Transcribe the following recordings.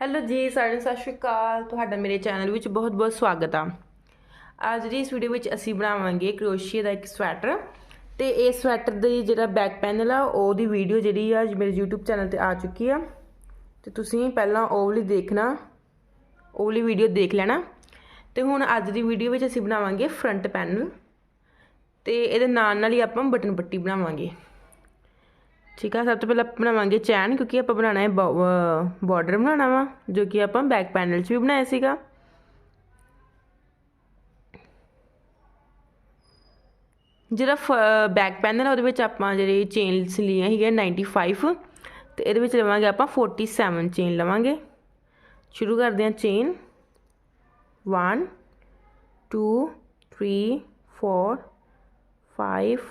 Hello ਜੀ, ਸਾਰਿਆਂ ਨੂੰ ਸਤਿ ਸ਼੍ਰੀ ਅਕਾਲ। ਤੁਹਾਡਾ ਮੇਰੇ ਚੈਨਲ ਵਿੱਚ ਬਹੁਤ-ਬਹੁਤ ਸਵਾਗਤ ਆ। ਅੱਜ ਦੀ ਇਸ ਵੀਡੀਓ ਵਿੱਚ ਅਸੀਂ ਬਣਾਵਾਂਗੇ ਕਰੋਸ਼ੀਏ ਦਾ ਇੱਕ ਸਵੈਟਰ। ਤੇ ਇਹ ਸਵੈਟਰ ਦੀ ਜਿਹੜਾ ਬੈਕ ਪੈਨਲ ਆ, ਉਹਦੀ ਵੀਡੀਓ ਜਿਹੜੀ ਆ ਮੇਰੇ YouTube ਚੈਨਲ ਤੇ ਆ ਚੁੱਕੀ ਆ। ਤੇ ਤੁਸੀਂ ਪਹਿਲਾਂ ਉਹ ਵਾਲੀ ਦੇਖਣਾ, ਉਹ ਵਾਲੀ ਵੀਡੀਓ ਦੇਖ ਲੈਣਾ। ਤੇ ਹੁਣ ਅੱਜ ਦੀ ਵੀਡੀਓ ਵਿੱਚ ਅਸੀਂ ਬਣਾਵਾਂਗੇ ਫਰੰਟ ਪੈਨਲ। ਤੇ ਇਹਦੇ ਨਾਲ ਨਾਲ ਹੀ ਆਪਾਂ ਬਟਨ ਪੱਟੀ ਬਣਾਵਾਂਗੇ। ਠੀਕ ਆ, ਸਭ ਤੋਂ ਪਹਿਲਾਂ ਬਣਾਵਾਂਗੇ ਚੈਨ, ਕਿਉਂਕਿ ਆਪਾਂ ਬਣਾਉਣਾ ਹੈ ਬਾਰਡਰ ਬਣਾਉਣਾ ਵਾ, ਜੋ ਕਿ ਆਪਾਂ ਬੈਕ ਪੈਨਲ 'ਚ ਵੀ ਬਣਾਇਆ ਸੀਗਾ। ਜਿਹੜਾ ਬੈਕ ਪੈਨਲ ਆ, ਉਹਦੇ ਵਿੱਚ ਆਪਾਂ ਜਿਹੜੀ ਚੇਨਸ ਲਈਆਂ ਸੀਗੀਆਂ 95 ਤੇ ਇਹਦੇ ਵਿੱਚ ਲਵਾਂਗੇ ਆਪਾਂ 47 ਚੇਨ ਲਵਾਂਗੇ। ਸ਼ੁਰੂ ਕਰਦੇ ਹਾਂ ਚੇਨ 1 2 3 4 5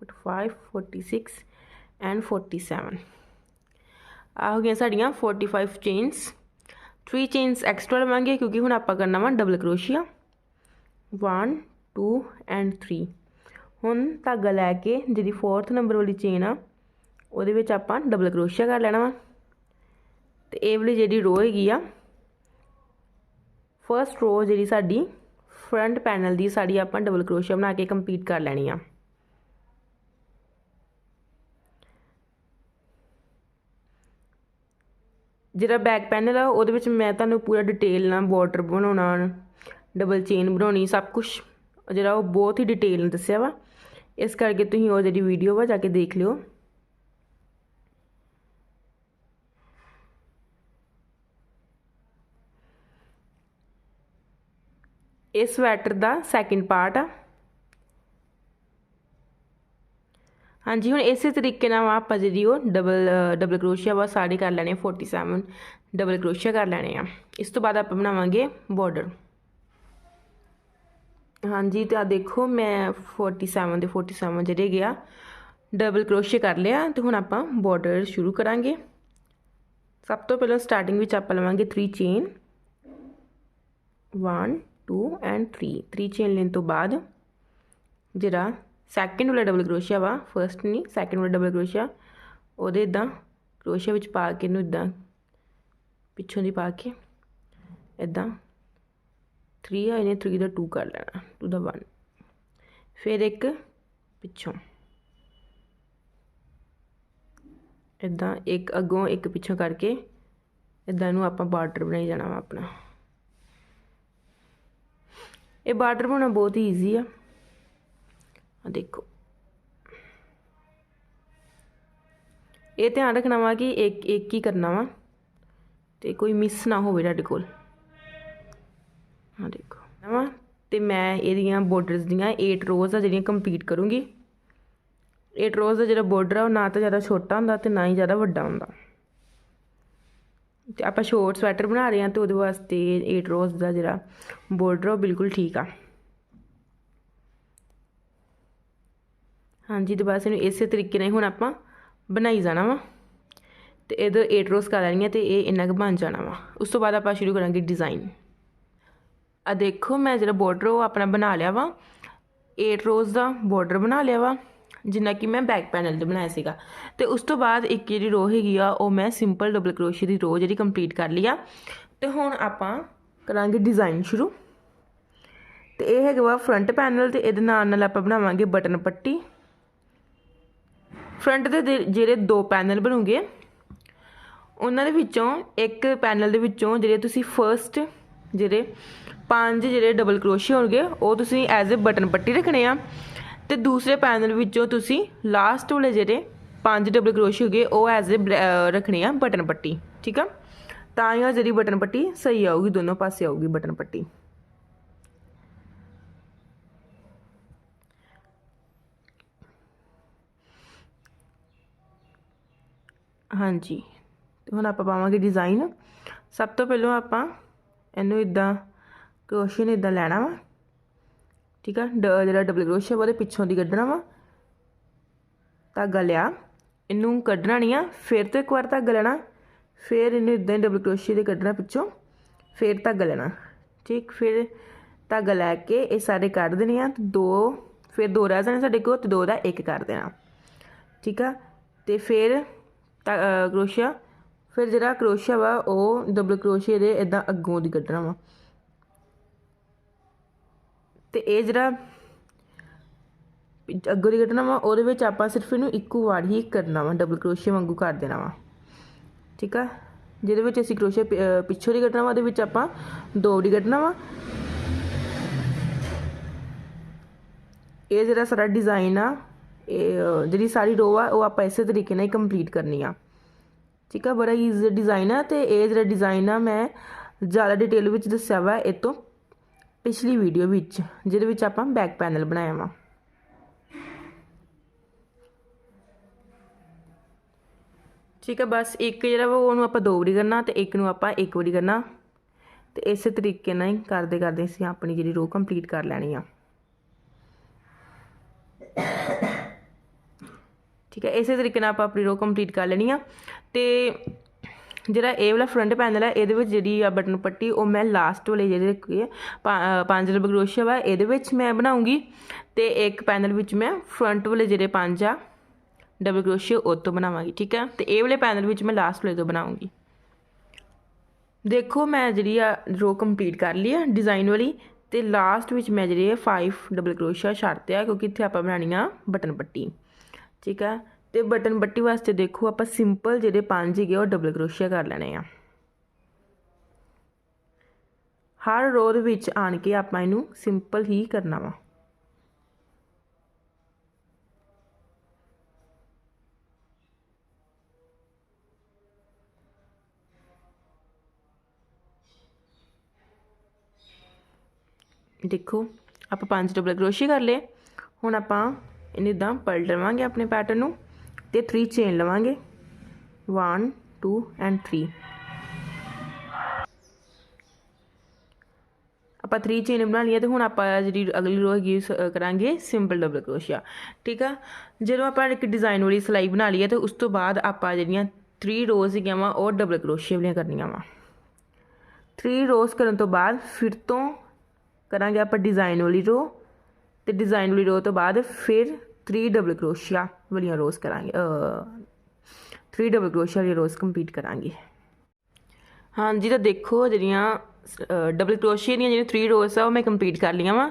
45 46 ਐਂਡ 47 ਆ ਹੋ ਗਈਆਂ ਸਾਡੀਆਂ 45 ਚੇਨਸ 3 ਚੇਨਸ ਐਕਸਟਰਾ ਲਵਾਂਗੇ ਕਿਉਂਕਿ ਹੁਣ ਆਪਾਂ ਕਰਨਾ ਵਾ ਡਬਲ ਕਰੋਸ਼ੀਆ। 1 2 ਐਂਡ 3 ਹੁਣ ਧਾਗਾ ਲੈ ਕੇ ਜਿਹੜੀ 4th ਨੰਬਰ ਵਾਲੀ ਚੇਨ ਆ, ਉਹਦੇ ਵਿੱਚ ਆਪਾਂ ਡਬਲ ਕਰੋਸ਼ੀਆ ਕਰ ਲੈਣਾ ਵਾ। ਤੇ ਇਹ ਵਾਲੀ ਜਿਹੜੀ ਰੋ ਹੈਗੀ ਆ ਫਰਸਟ ਰੋ ਜਿਹੜੀ ਸਾਡੀ ਫਰੰਟ ਪੈਨਲ ਦੀ ਸਾਡੀ ਆਪਾਂ ਡਬਲ ਕਰੋਸ਼ੀਆ ਬਣਾ ਕੇ ਕੰਪਲੀਟ ਕਰ ਲੈਣੀ ਆ। ਜਿਹੜਾ ਬੈਕ ਪੈਨਲ ਆ, ਉਹਦੇ ਵਿੱਚ ਮੈਂ ਤੁਹਾਨੂੰ ਪੂਰਾ ਡਿਟੇਲ ਨਾਲ ਬਾਰਡਰ ਬਣਾਉਣਾ ਡਬਲ ਚੇਨ ਬਣਾਉਣੀ, ਸਭ ਕੁਝ ਜਿਹੜਾ ਉਹ ਬਹੁਤ ਹੀ ਡਿਟੇਲ ਨਾਲ ਦੱਸਿਆ ਵਾ। ਇਸ ਕਰਕੇ ਤੁਸੀਂ ਉਹ ਜਿਹੜੀ ਵੀਡੀਓ ਵਾ, ਜਾ ਕੇ ਦੇਖ ਲਿਓ। ਇਹ ਸਵੈਟਰ ਦਾ ਸੈਕਿੰਡ ਪਾਰਟ ਆ। ਹਾਂਜੀ ਹੁਣ ਇਸੇ ਤਰੀਕੇ ਨਾਲ ਆਪਾਂ ਜਿਹੜੀ ਉਹ ਡਬਲ ਡਬਲ ਕਰੋਸ਼ੀਆ ਵਾ ਸਾਰੇ ਕਰ ਲੈਣੇ 47 ਡਬਲ ਕਰੋਸ਼ੀਆ ਕਰ ਲੈਣੇ ਆ ਇਸ ਤੋਂ ਬਾਅਦ ਆਪਾਂ ਬਣਾਵਾਂਗੇ ਬਾਰਡਰ ਹਾਂਜੀ ਤੇ ਆ ਦੇਖੋ ਮੈਂ 47 ਦੇ 47 ਜਿਹੜੇ ਗਿਆ ਡਬਲ ਕਰੋਸ਼ੀਆ ਕਰ ਲਿਆ ਤੇ ਹੁਣ ਆਪਾਂ ਬਾਰਡਰ ਸ਼ੁਰੂ ਕਰਾਂਗੇ ਸਭ ਤੋਂ ਪਹਿਲਾਂ ਸਟਾਰਟਿੰਗ ਵਿੱਚ ਆਪਾਂ ਲਵਾਂਗੇ 3 ਚੇਨ 1 2 ਐਂਡ 3 3 ਚੇਨ ਲੈਣ ਤੋਂ ਬਾਅਦ ਜਿਹੜਾ ਸੈਕਿੰਡ ਵਾਲਾ ਡਬਲ ਕਰੋਸ਼ੀਆ ਵਾ ਫਰਸਟ ਨਹੀਂ ਸੈਕਿੰਡ ਵਾਲਾ ਡਬਲ ਕਰੋਸ਼ੀਆ ਉਹਦੇ ਇਦਾਂ ਕਰੋਸ਼ੀਆ ਵਿੱਚ ਪਾ ਕੇ ਇਹਨੂੰ ਇਦਾਂ ਪਿੱਛੋਂ ਦੀ ਪਾ ਕੇ ਇਦਾਂ 3 ਆ, ਇਹਨੇ 3 ਦਾ 2 ਕਰ ਲੈਣਾ 2 ਦਾ 1 ਫਿਰ ਇੱਕ ਪਿੱਛੋਂ। ਇਦਾਂ ਇੱਕ ਅੱਗੋਂ ਇੱਕ ਪਿੱਛੋਂ ਕਰਕੇ ਇਦਾਂ ਨੂੰ ਆਪਾਂ ਬਾਰਡਰ ਬਣਾਈ ਜਾਣਾ ਵਾ ਆਪਣਾ। ਇਹ ਬਾਰਡਰ ਬਣਾਉਣਾ ਬਹੁਤ ਹੀ ਈਜ਼ੀ ਆ। ਆ ਦੇਖੋ। ਇਹ ਧਿਆਨ ਰੱਖਣਾ ਵਾ ਕਿ ਇੱਕ ਇੱਕ ਹੀ ਕਰਨਾ ਵਾ ਤੇ ਕੋਈ ਮਿਸ ਨਾ ਹੋਵੇ ਤੁਹਾਡੇ ਕੋਲ। ਆ ਦੇਖੋ। ਨਵਾਂ ਤੇ ਮੈਂ ਇਹਦੀਆਂ ਬਾਰਡਰਸ ਦੀਆਂ 8 ਰੋਜ਼ ਆ ਜਿਹੜੀਆਂ ਕੰਪਲੀਟ ਕਰੂੰਗੀ। 8 ਰੋਜ਼ ਦਾ ਜਿਹੜਾ ਬਾਰਡਰ ਆ ਉਹ ਨਾ ਤਾਂ ਜ਼ਿਆਦਾ ਛੋਟਾ ਹੁੰਦਾ ਤੇ ਨਾ ਹੀ ਜ਼ਿਆਦਾ ਵੱਡਾ ਹੁੰਦਾ। ਤੇ ਆਪਾਂ ਸ਼ੋਰਟ ਸਵੈਟਰ ਬਣਾ ਰਹੇ ਹਾਂ ਤੇ ਉਹਦੇ ਵਾਸਤੇ 8 ਰੋਜ਼ ਦਾ ਜਿਹੜਾ ਬਾਰਡਰ ਉਹ ਬਿਲਕੁਲ ਠੀਕ ਆ। ਹਾਂਜੀ, ਤੇ ਬਸ ਇਹਨੂੰ ਇਸੇ ਤਰੀਕੇ ਨਾਲ ਹੁਣ ਆਪਾਂ ਬਣਾਈ ਜਾਣਾ ਵਾ। ਤੇ ਇਹਦੇ 8 ਰੋਜ਼ ਕਰ ਲੈਣੀਆਂ ਤੇ ਇਹ ਇੰਨਾ ਕੁ ਬਣ ਜਾਣਾ ਵਾ। ਉਸ ਤੋਂ ਬਾਅਦ ਆਪਾਂ ਸ਼ੁਰੂ ਕਰਾਂਗੇ ਡਿਜ਼ਾਈਨ ਆ ਦੇਖੋ, ਮੈਂ ਜਿਹੜਾ ਬਾਰਡਰ ਉਹ ਆਪਣਾ ਬਣਾ ਲਿਆ ਵਾ। 8 ਰੋਜ਼ ਦਾ ਬਾਰਡਰ ਬਣਾ ਲਿਆ ਵਾ, ਜਿੰਨਾ ਕਿ ਮੈਂ ਬੈਕ ਪੈਨਲ ਤੇ ਬਣਾਇਆ ਸੀਗਾ। ਤੇ ਉਸ ਤੋਂ ਬਾਅਦ ਇੱਕ ਜਿਹੜੀ ਰੋ ਹੈਗੀ ਆ, ਉਹ ਮੈਂ ਸਿੰਪਲ ਡਬਲ ਕਰੋਸ਼ੀ ਦੀ ਰੋ ਜਿਹੜੀ ਕੰਪਲੀਟ ਕਰ ਲਈ ਆ। ਤੇ ਹੁਣ ਆਪਾਂ ਕਰਾਂਗੇ ਡਿਜ਼ਾਈਨ ਸ਼ੁਰੂ। ਤੇ ਇਹ ਹੈਗਾ ਵਾ ਫਰੰਟ ਪੈਨਲ ਤੇ ਇਹਦੇ ਨਾਲ ਨਾਲ ਆਪਾਂ ਬਣਾਵਾਂਗੇ ਬਟਨ ਪੱਟੀ। ਫਰੰਟ ਦੇ ਜਿਹੜੇ ਦੋ ਪੈਨਲ ਬਣੂਗੇ, ਉਹਨਾਂ ਦੇ ਵਿੱਚੋਂ ਇੱਕ ਪੈਨਲ ਦੇ ਵਿੱਚੋਂ ਜਿਹੜੇ ਤੁਸੀਂ ਫਰਸਟ ਜਿਹੜੇ ਪੰਜ ਜਿਹੜੇ ਡਬਲ ਕਰੋਸ਼ੀ ਹੋਣਗੇ, ਉਹ ਤੁਸੀਂ ਐਜ਼ ਅ ਬਟਨ ਪੱਟੀ ਰੱਖਣੇ ਆ। ਤੇ ਦੂਸਰੇ ਪੈਨਲ ਵਿੱਚੋਂ ਤੁਸੀਂ ਲਾਸਟ ਵਾਲੇ ਜਿਹੜੇ ਪੰਜ ਡਬਲ ਕਰੋਸ਼ੀ ਹੋਗੇ, ਉਹ ਐਜ਼ ਅ ਰੱਖਣੇ ਆ ਬਟਨ ਪੱਟੀ, ਠੀਕ ਆ? ਤਾਂ ਹੀ ਜਿਹੜੀ ਬਟਨ ਪੱਟੀ ਸਹੀ ਆਊਗੀ, ਦੋਨੋਂ ਪਾਸੇ ਆਊਗੀ ਬਟਨ ਪੱਟੀ। ਹਾਂਜੀ। ਤੇ ਹੁਣ ਆਪਾਂ ਪਾਵਾਂਗੇ ਡਿਜ਼ਾਈਨ ਸਭ ਤੋਂ ਪਹਿਲਾਂ ਆਪਾਂ ਇਹਨੂੰ ਇਦਾਂ ਕਰੋਸ਼ੀਆ ਨੂੰ ਇਦਾਂ ਲੈਣਾ ਵਾ। ਠੀਕ ਆ? ਡ- ਜਿਹੜਾ ਡਬਲ ਕਰੋਸ਼ੀਆ ਵਾ ਉਹਦੇ ਪਿੱਛੋਂ ਦੀ ਕੱਢਣਾ ਵਾ। ਧਾਗਾ ਲਿਆ। ਇਹਨੂੰ ਕੱਢਣਾ ਨਹੀਂ ਆ। ਫਿਰ ਤੋਂ ਇੱਕ ਵਾਰ ਧਾਗਾ ਲੈਣਾ। ਫਿਰ ਇਹਨੂੰ ਇਦਾਂ ਹੀ ਡਬਲ ਕਰੋਸ਼ੀਏ ਦੇ ਕੱਢਣਾ ਪਿੱਛੋਂ। ਫਿਰ ਧਾਗਾ ਲੈਣਾ। ਠੀਕ? ਫਿਰ ਧਾਗਾ ਲੈ ਕੇ ਇਹ ਸਾਰੇ ਕੱਢ ਦੇਣੇ ਆ। ਤੇ ਦੋ ਫਿਰ ਦੋ ਰਹਿ ਜਾਣੇ ਸਾਡੇ ਕੋਲ। ਤੇ ਦੋ ਦਾ ਇੱਕ ਕਰ ਦੇਣਾ। ਠੀਕ ਆ? ਤੇ ਫਿਰ ਤਾਂ, ਕਰੋਸ਼ੀਆ। ਫਿਰ ਜਿਹੜਾ ਕਰੋਸ਼ੀਆ ਵਾ ਉਹ ਡਬਲ ਕਰੋਸ਼ੀਆ ਦੇ ਇਦਾਂ ਅੱਗੋਂ ਦੀ ਕੱਢਣਾ ਵਾ। ਤੇ ਇਹ ਜਿਹੜਾ ਅੱਗੋਂ ਦੀ ਕੱਢਣਾ ਵਾ ਉਹਦੇ ਵਿੱਚ ਆਪਾਂ ਸਿਰਫ ਇਹਨੂੰ ਇੱਕੋ ਵਾਰ ਹੀ ਕਰਨਾ ਵਾ ਡਬਲ ਕਰੋਸ਼ੀਆ ਵਾਂਗੂ ਕਰ ਦੇਣਾ ਵਾ। ਠੀਕ ਆ? ਜਿਹਦੇ ਵਿੱਚ ਅਸੀਂ ਕਰੋਸ਼ੀਆ ਪਿੱਛੋਂ ਦੀ ਕੱਢਣਾ ਵਾ ਉਹਦੇ ਵਿੱਚ ਆਪਾਂ ਦੋ ਵਾਰੀ ਕੱਢਣਾ ਵਾ। ਇਹ ਜਿਹੜਾ ਸਾਰਾ ਡਿਜ਼ਾਈਨ ਆ ਜਿਹੜੀ ਸਾਰੀ ਰੋ ਆ, ਉਹ ਆਪਾਂ ਇਸੇ ਤਰੀਕੇ ਨਾਲ ਹੀ ਕੰਪਲੀਟ ਕਰਨੀ ਆ। ਠੀਕ ਆ? ਬੜਾ ਈਜ਼ੀ ਡਿਜ਼ਾਈਨ ਆ ਤੇ ਇਹ ਜਿਹੜਾ ਡਿਜ਼ਾਈਨ ਆ, ਮੈਂ ਜ਼ਿਆਦਾ ਡਿਟੇਲ ਵਿੱਚ ਦੱਸਿਆ ਵਾ ਇਹ ਤੋਂ ਪਿਛਲੀ ਵੀਡੀਓ ਵਿੱਚ, ਜਿਹਦੇ ਵਿੱਚ ਆਪਾਂ ਬੈਕ ਪੈਨਲ ਬਣਾਇਆ ਵਾ। ਠੀਕ ਆ? ਬਸ ਇੱਕ ਜਿਹੜਾ ਵਾ, ਉਹਨੂੰ ਆਪਾਂ ਦੋ ਵਾਰੀ ਕਰਨਾ ਤੇ ਇੱਕ ਨੂੰ ਆਪਾਂ ਇੱਕ ਵਾਰੀ ਕਰਨਾ। ਤੇ ਇਸੇ ਤਰੀਕੇ ਨਾਲ ਹੀ ਕਰਦੇ ਕਰਦੇ ਅਸੀਂ ਆਪਣੀ ਜਿਹੜੀ ਰੋ ਕੰਪਲੀਟ ਕਰ ਲੈਣੀ ਆ। ਠੀਕ ਹੈ ਇਸੇ ਤਰੀਕੇ ਨਾਲ ਆਪਾਂ ਆਪਣੀ ਰੋ ਕੰਪਲੀਟ ਕਰ ਲੈਣੀ ਆ। ਤੇ ਜਿਹੜਾ ਇਹ ਵਾਲਾ ਫਰੰਟ ਪੈਨਲ ਹੈ ਇਹਦੇ ਵਿੱਚ ਜਿਹੜੀ ਆ ਬਟਨ ਪੱਟੀ ਉਹ ਮੈਂ ਲਾਸਟ ਵਾਲੇ ਜਿਹੜੇ ਕੀ ਆ, ਪਾ- ਪੰਜ ਰਬਰ ਕਰੋਸ਼ੀਆ ਵਾ ਇਹਦੇ ਵਿੱਚ ਮੈਂ ਬਣਾਉਂਗੀ। ਤੇ ਇੱਕ ਪੈਨਲ ਵਿੱਚ ਮੈਂ ਫਰੰਟ ਵਾਲੇ ਜਿਹੜੇ ਪੰਜ ਆ ਡਬਲ ਕਰੋਸ਼ੀਆ ਉਹ ਤੋਂ ਬਣਾਵਾਂਗੀ ਠੀਕ ਹੈ ਤੇ ਇਹ ਵਾਲੇ ਪੈਨਲ ਵਿੱਚ ਮੈਂ ਲਾਸਟ ਵਾਲੇ ਤੋਂ ਬਣਾਉਂਗੀ। ਦੇਖੋ ਮੈਂ ਜਿਹੜੀ ਆ ਰੋ ਕੰਪਲੀਟ ਕਰ ਲਈ ਆ ਡਿਜ਼ਾਈਨ ਵਾਲੀ। ਤੇ ਲਾਸਟ ਵਿੱਚ ਮੈਂ ਜਿਹੜੀ ਆ 5 ਡਬਲ ਕਰੋਸ਼ੀਆ ਛੱਡਤੇ ਆ ਕਿਉਂਕਿ ਇੱਥੇ ਆਪਾਂ ਬਣਾਉਣੀ ਆ ਬਟਨ ਪੱਟੀ। ਠੀਕ ਆ? ਤੇ ਬਟਨ ਬੱਟੀ ਵਾਸਤੇ ਦੇਖੋ, ਆਪਾਂ ਸਿੰਪਲ ਜਿਹੜੇ ਪੰਜ ਹੈਗੇ ਉਹ ਡਬਲ ਕਰੋਸ਼ੀਆ ਕਰ ਲੈਣੇ ਆ। ਹਰ ਰੋ ਦੇ ਵਿੱਚ ਆਣ ਕੇ ਆਪਾਂ ਇਹਨੂੰ ਸਿੰਪਲ ਹੀ ਕਰਨਾ ਵਾ। ਦੇਖੋ, ਆਪਾਂ ਪੰਜ ਡਬਲ ਕਰੋਸ਼ੀ ਕਰ ਲਏ। ਹੁਣ ਆਪਾਂ ਇਹਨੂੰ ਇਦਾਂ ਪਲਟ ਲਵਾਂਗੇ ਆਪਣੇ ਪੈਟਰਨ ਨੂੰ ਤੇ 3 ਚੇਨ ਲਵਾਂਗੇ। 1 2 ਐਂਡ 3 ਆਪਾਂ 3 ਚੇਨ ਬਣਾ ਲਈਏ ਤੇ ਹੁਣ ਆਪਾਂ ਜਿਹੜੀ ਅਗਲੀ ਰੋ ਹੈਗੀ ਕਰਾਂਗੇ ਸਿੰਪਲ ਡਬਲ ਕਰੋਸ਼ੀਆ ਠੀਕ ਆ? ਜਦੋਂ ਆਪਾਂ ਇੱਕ ਡਿਜ਼ਾਈਨ ਵਾਲੀ ਸਲਾਈ ਬਣਾ ਲਈ ਹੈ ਤੇ ਉਸ ਤੋਂ ਬਾਅਦ ਆਪਾਂ ਜਿਹੜੀਆਂ 3 ਰੋਜ਼ ਹੈਗੀਆਂ ਵਾ, ਉਹ ਡਬਲ ਕਰੋਸ਼ੀਆ ਵਾਲੀਆਂ ਕਰਨੀਆਂ ਵਾ। 3 ਰੋਜ਼ ਕਰਨ ਤੋਂ ਬਾਅਦ ਫਿਰ ਤੋਂ ਕਰਾਂਗੇ ਆਪਾਂ ਡਿਜ਼ਾਈਨ ਵਾਲੀ ਰੋ ਤੇ ਡਿਜ਼ਾਈਨ ਵਾਲੀ ਰੋ ਤੋਂ ਬਾਅਦ ਫਿਰ 3 ਡਬਲ ਕਰੋਸ਼ੀਆ ਵਾਲੀਆਂ ਰੋਜ਼ ਕਰਾਂਗੇ 3 ਡਬਲ ਕਰੋਸ਼ੀਆ ਵਾਲੀ ਰੋਜ਼ ਕੰਪਲੀਟ ਕਰਾਂਗੇ। ਹਾਂਜੀ, ਤਾਂ ਦੇਖੋ ਜਿਹੜੀਆਂ ਡਬਲ ਕਰੋਸ਼ੀਆ ਦੀਆਂ ਜਿਹੜੀਆਂ 3 ਰੋਜ਼ ਆ, ਉਹ ਮੈਂ ਕੰਪਲੀਟ ਕਰ ਲਈਆਂ ਵਾ।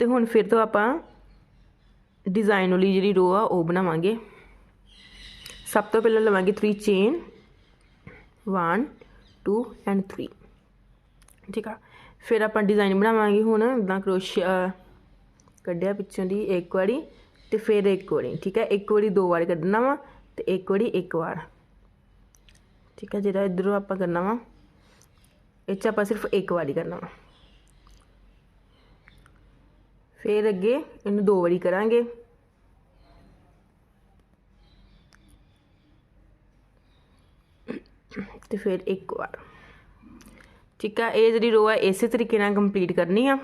ਤੇ ਹੁਣ ਫਿਰ ਤੋਂ ਆਪਾਂ ਡਿਜ਼ਾਈਨ ਵਾਲੀ ਜਿਹੜੀ ਰੋ ਆ, ਉਹ ਬਣਾਵਾਂਗੇ। ਸਭ ਤੋਂ ਪਹਿਲਾਂ ਲਵਾਂਗੇ 3 ਚੇਨ 1 2 ਐਂਡ 3 ਠੀਕ ਆ? ਫਿਰ ਆਪਾਂ ਡਿਜ਼ਾਈਨ ਬਣਾਵਾਂਗੇ ਹੁਣ ਇਦਾਂ ਕਰੋਸ਼ੀਆ ਕੱਢਿਆ ਪਿੱਛੋਂ ਦੀ ਇੱਕ ਵਾਰੀ। ਤੇ ਫਿਰ ਇੱਕ ਵਾਰੀ, ਠੀਕ ਹੈ? ਇੱਕ ਵਾਰੀ, ਦੋ ਵਾਰ ਕੱਢਣਾ ਵਾ ਤੇ ਇੱਕ ਵਾਰੀ, ਇੱਕ ਵਾਰ। ਠੀਕ ਹੈ? ਜਿਹੜਾ ਇਧਰੋਂ ਆਪਾਂ ਕਰਨਾ ਵਾ, ਇਹ 'ਚ ਆਪਾਂ ਸਿਰਫ ਇੱਕ ਵਾਰੀ ਕਰਨਾ ਵਾ। ਫਿਰ ਅੱਗੇ ਇਹਨੂੰ ਦੋ ਵਾਰੀ ਕਰਾਂਗੇ। ਤੇ ਫਿਰ ਇੱਕ ਵਾਰ। ਠੀਕ ਆ ਇਹ ਜਿਹੜੀ ਰੋ ਆ, ਇਸੇ ਤਰੀਕੇ ਨਾਲ ਕੰਪਲੀਟ ਕਰਨੀ ਆ।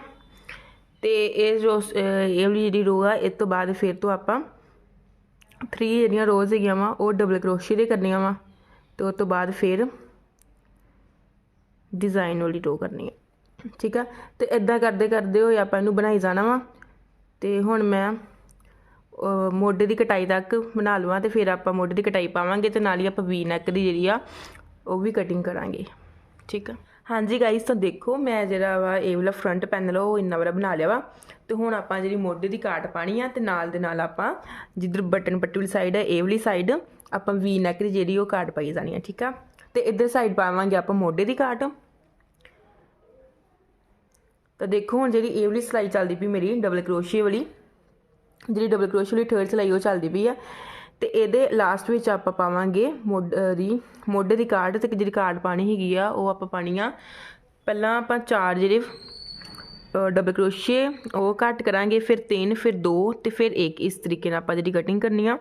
ਤੇ ਇਹ ਜੋ ਇਹ ਵਾਲੀ ਜਿਹੜੀ ਰੋ ਆ ਇਸ ਤੋਂ ਬਾਅਦ ਫਿਰ ਤੋਂ ਆਪਾਂ 3 ਜਿਹੜੀਆਂ ਰੋਜ਼ ਹੈਗੀਆਂ ਵਾ, ਉਹ ਡਬਲ ਕਰੋਸ਼ੀ ਦੇ ਕਰਨੀਆਂ ਵਾ ਤੇ ਉਸ ਤੋਂ ਬਾਅਦ ਫਿਰ ਡਿਜ਼ਾਈਨ ਵਾਲੀ ਰੋ ਕਰਨੀ ਹੈ ਠੀਕ ਆ? ਤੇ ਇਦਾਂ ਕਰਦੇ ਕਰਦੇ ਹੋਏ ਆਪਾਂ ਇਹਨੂੰ ਬਣਾਈ ਜਾਣਾ ਵਾ ਤੇ ਹੁਣ ਮੈਂ ਮੋਢੇ ਦੀ ਕਟਾਈ ਤੱਕ ਬਣਾ ਲਵਾਂ ਤੇ ਫਿਰ ਆਪਾਂ ਮੋਢੇ ਦੀ ਕਟਾਈ ਪਾਵਾਂਗੇ ਤੇ ਨਾਲ ਹੀ ਆਪਾਂ ਵੀ ਨੈਕ ਦੀ ਜਿਹੜੀ ਆ, ਉਹ ਵੀ ਕਟਿੰਗ ਕਰਾਂਗੇ। ਠੀਕ ਆ? ਹਾਂਜੀ ਗਾਈਸ ਤਾਂ ਦੇਖੋ ਮੈਂ ਜਿਹੜਾ ਵਾ ਇਹ ਵਾਲਾ ਫਰੰਟ ਪੈਨਲ ਉਹ ਇੰਨਾ ਵਾਲਾ ਬਣਾ ਲਿਆ ਵਾ। ਤੇ ਹੁਣ ਆਪਾਂ ਜਿਹੜੀ ਮੋਢੇ ਦੀ ਕਾਟ ਪਾਣੀ ਆ, ਤੇ ਨਾਲ ਦੇ ਨਾਲ ਆਪਾਂ ਜਿੱਧਰ ਬਟਨ ਪੱਟੀ ਵਾਲੀ ਸਾਈਡ ਹੈ ਇਹ ਵਾਲੀ ਸਾਈਡ ਆਪਾਂ ਵੀ ਨੈਕ ਦੀ ਜਿਹੜੀ ਉਹ ਕਾਟ ਪਾਈ ਜਾਣੀ ਆ, ਠੀਕ ਆ? ਤੇ ਇੱਧਰ ਸਾਈਡ ਪਾਵਾਂਗੇ ਆਪਾਂ ਮੋਢੇ ਦੀ ਕਾਟ ਤਾਂ ਦੇਖੋ ਹੁਣ ਜਿਹੜੀ ਇਹ ਵਾਲੀ ਸਿਲਾਈ ਚੱਲਦੀ ਪਈ ਮੇਰੀ ਡਬਲ ਕਰੋਸ਼ੀਏ ਵਾਲੀ। ਜਿਹੜੀ ਡਬਲ ਕਰੋਸ਼ੀਏ ਵਾਲੀ ਥਰਡ ਸਿਲਾਈ ਉਹ ਚੱਲਦੀ ਪਈ ਆ। ਤੇ ਇਹਦੇ ਲਾਸਟ ਵਿੱਚ ਆਪਾਂ ਪਾਵਾਂਗੇ ਮੋਢ ਦੀ ਮੋਢੇ ਦੀ ਕਾਰਡ ਤੇ ਜਿਹੜੀ ਕਾਰਡ ਪਾਣੀ ਹੈਗੀ ਆ, ਉਹ ਆਪਾਂ ਪਾਣੀ ਆ। ਪਹਿਲਾਂ ਆਪਾਂ ਚਾਰ ਜਿਹੜੇ ਡਬਲ ਕਰੋਸ਼ੀਏ ਉਹ ਕੱਟ ਕਰਾਂਗੇ, ਫਿਰ ਤਿੰਨ, ਫਿਰ ਦੋ ਤੇ ਫਿਰ ਇੱਕ। ਇਸ ਤਰੀਕੇ ਨਾਲ ਆਪਾਂ ਜਿਹੜੀ ਕਟਿੰਗ ਕਰਨੀ ਆ।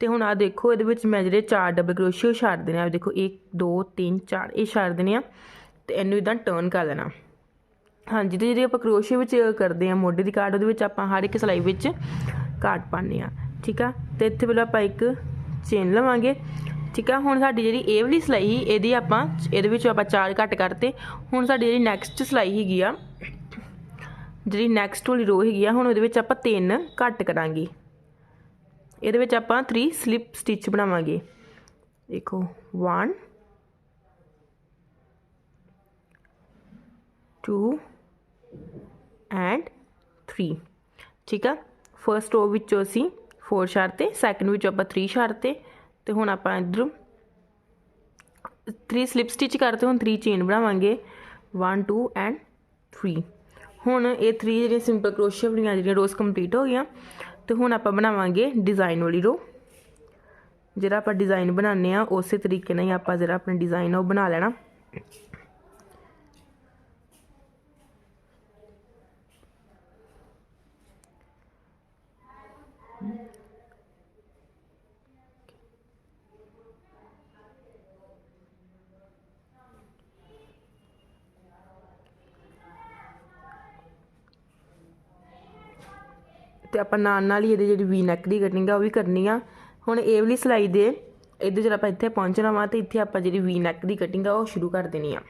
ਤੇ ਹੁਣ ਆ ਦੇਖੋ, ਇਹਦੇ ਵਿੱਚ ਮੈਂ ਜਿਹੜੇ ਚਾਰ ਡਬਲ ਕਰੋਸ਼ੀਏ ਉਹ ਛੱਡ ਦੇਣੇ ਆ। ਦੇਖੋ 1 2 3 4 ਇਹ ਛੱਡ ਦੇਣੇ ਆ ਤੇ ਇਹਨੂੰ ਇਦਾਂ ਟਰਨ ਕਰ ਲੈਣਾ। ਹਾਂਜੀ, ਤੇ ਜਿਹੜੀ ਆਪਾਂ ਕਰੋਸ਼ੇ ਵਿੱਚ ਕਰਦੇ ਆ, ਮੋਢੇ ਦੀ ਕਾਟ ਉਹਦੇ ਵਿੱਚ ਆਪਾਂ ਹਰ ਇੱਕ ਸਲਾਈ ਵਿੱਚ ਕਾਟ ਪਾਉਂਦੇ ਆ। ਠੀਕ ਆ? ਤੇ ਇੱਥੇ ਪਹਿਲਾਂ ਆਪਾਂ ਇੱਕ ਚੇਨ ਲਵਾਂਗੇ। ਠੀਕ ਆ? ਹੁਣ ਸਾਡੀ ਜਿਹੜੀ ਇਹ ਵਾਲੀ ਸਲਾਈ ਸੀ, ਇਹਦੀ ਆਪਾਂ, ਇਹਦੇ ਵਿੱਚੋਂ ਆਪਾਂ ਚਾਰ ਘੱਟ ਕਰਤੇ। ਹੁਣ ਸਾਡੀ ਜਿਹੜੀ ਨੈਕਸਟ ਸਲਾਈ ਹੈਗੀ ਆ, ਜਿਹੜੀ ਨੈਕਸਟ ਵਾਲੀ ਰੋ ਹੈਗੀ ਆ, ਹੁਣ ਉਹਦੇ ਵਿੱਚ ਆਪਾਂ ਤਿੰਨ ਘੱਟ ਕਰਾਂਗੇ। ਇਹਦੇ ਵਿੱਚ ਆਪਾਂ 3 ਸਲਿਪ ਸਟਿਚ ਬਣਾਵਾਂਗੇ। ਦੇਖੋ 1 2 ਐਂਡ 3 ਠੀਕ ਆ? ਫਰਸਟ ਰੋ ਵਿੱਚੋਂ ਅਸੀਂ 4 ਛੱਡਤੇ ਸੈਕਿੰਡ ਵਿੱਚੋਂ ਆਪਾਂ 3 ਛੱਡਤੇ ਤੇ ਹੁਣ ਆਪਾਂ ਇਧਰ 3 ਸਲਿਪ ਸਟਿਚ ਕਰਤੇ, ਹੁਣ 3 ਚੇਨ ਬਣਾਵਾਂਗੇ। 1 2 ਐਂਡ 3 ਹੁਣ ਇਹ 3 ਜਿਹੜੀਆਂ ਸਿੰਪਲ ਕਰੋਸ਼ੀਆ ਵਾਲੀਆਂ ਜਿਹੜੀਆਂ ਰੋਜ਼ ਕੰਪਲੀਟ ਹੋ ਗਈਆਂ, ਤੇ ਹੁਣ ਆਪਾਂ ਬਣਾਵਾਂਗੇ ਡਿਜ਼ਾਈਨ ਵਾਲੀ ਰੋ ਜਿਹੜਾ ਆਪਾਂ ਡਿਜ਼ਾਈਨ ਬਣਾਉਂਦੇ ਆ ਉਸੇ ਤਰੀਕੇ ਨਾਲ ਹੀ ਆਪਾਂ ਜਿਹੜਾ ਆਪਣਾ ਡਿਜ਼ਾਈਨ ਉਹ ਬਣਾ ਲੈਣਾ। ਤੇ ਆਪਾਂ ਨਾਲ ਨਾਲ ਹੀ ਇਹਦੇ ਜਿਹੜੀ ਵੀ ਨੈਕ ਦੀ ਕਟਿੰਗ ਆ, ਉਹ ਵੀ ਕਰਨੀ ਆ। ਹੁਣ ਇਹ ਵਾਲੀ ਸਲਾਈ ਦੇ ਇੱਧਰ ਜਦੋਂ ਆਪਾਂ ਇੱਥੇ ਪਹੁੰਚਣਾ ਵਾ, ਤੇ ਇੱਥੇ ਆਪਾਂ ਜਿਹੜੀ ਵੀ ਨੈਕ ਦੀ ਕਟਿੰਗ ਆ, ਉਹ ਸ਼ੁਰੂ ਕਰ ਦੇਣੀ ਆ।